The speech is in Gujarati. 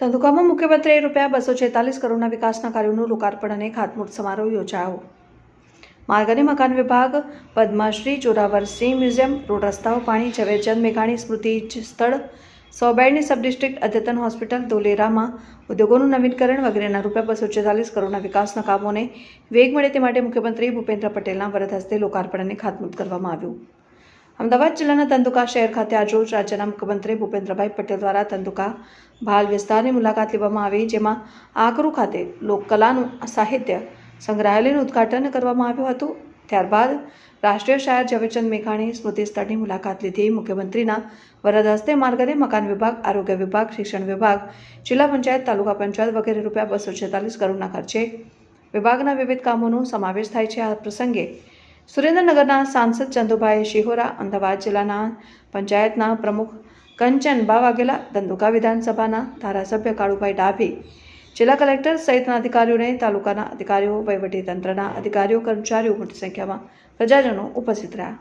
ધંધુકામાં મુખ્યમંત્રીએ રૂપિયા બસો છેતાલીસ કરોડના વિકાસના કાર્યોનું લોકાર્પણ અને ખાતમુહૂર્ત સમારોહ યોજાયો. માર્ગ અને મકાન વિભાગ, પદ્માશ્રી, જોરાવર સિંહ મ્યુઝિયમ, રોડ રસ્તાઓ, પાણી, ઝવેરચંદ, મેઘાણી સ્મૃતિ સ્થળ સો બેડની સબ ડિસ્ટ્રિક્ટ અદ્યતન હોસ્પિટલ, ધોલેરામાં ઉદ્યોગોનું નવીનકરણ વગેરેના રૂપિયા બસો છેતાલીસ કરોડના વિકાસના કામોને વેગ મળે તે માટે મુખ્યમંત્રી ભૂપેન્દ્ર પટેલના વરદ હસ્તે લોકાર્પણ અને ખાતમુહૂર્ત કરવામાં આવ્યું. અમદાવાદ જિલ્લાના તંદુકા શહેર ખાતે આજરોજ રાજ્યના મુખ્યમંત્રી ભૂપેન્દ્રભાઈ પટેલ દ્વારા તંદુકા ભાલ વિસ્તારની મુલાકાત લેવામાં આવી, જેમાં આકરું ખાતે લોકકલાનું સાહિત્ય સંગ્રહાલયનું ઉદ્ઘાટન કરવામાં આવ્યું હતું. ત્યારબાદ રાષ્ટ્રીય શાયર ઝવેરચંદ મેઘાણી સ્મૃતિ સ્થળની મુલાકાત લીધી. મુખ્યમંત્રીના વરદ હસ્તે માર્ગદે મકાન વિભાગ, આરોગ્ય વિભાગ, શિક્ષણ વિભાગ, જિલ્લા પંચાયત, તાલુકા પંચાયત વગેરે રૂપિયા બસો છેતાલીસ કરોડના ખર્ચે વિભાગના વિવિધ કામોનો સમાવેશ થાય છે. આ પ્રસંગે સુરેન્દ્રનગરના સાંસદ ચંદુભાઈ શિહોરા અમદાવાદ જિલ્લાના પંચાયતના પ્રમુખ કંચનબા વાઘેલા ધંધુકા વિધાનસભાના ધારાસભ્ય કાળુભાઈ ડાભી, જિલ્લા કલેક્ટર સહિતના અધિકારીઓને તાલુકાના અધિકારીઓ, વહીવટીતંત્રના અધિકારીઓ, કર્મચારીઓ મોટી સંખ્યામાં પ્રજાજનો ઉપસ્થિત રહ્યા.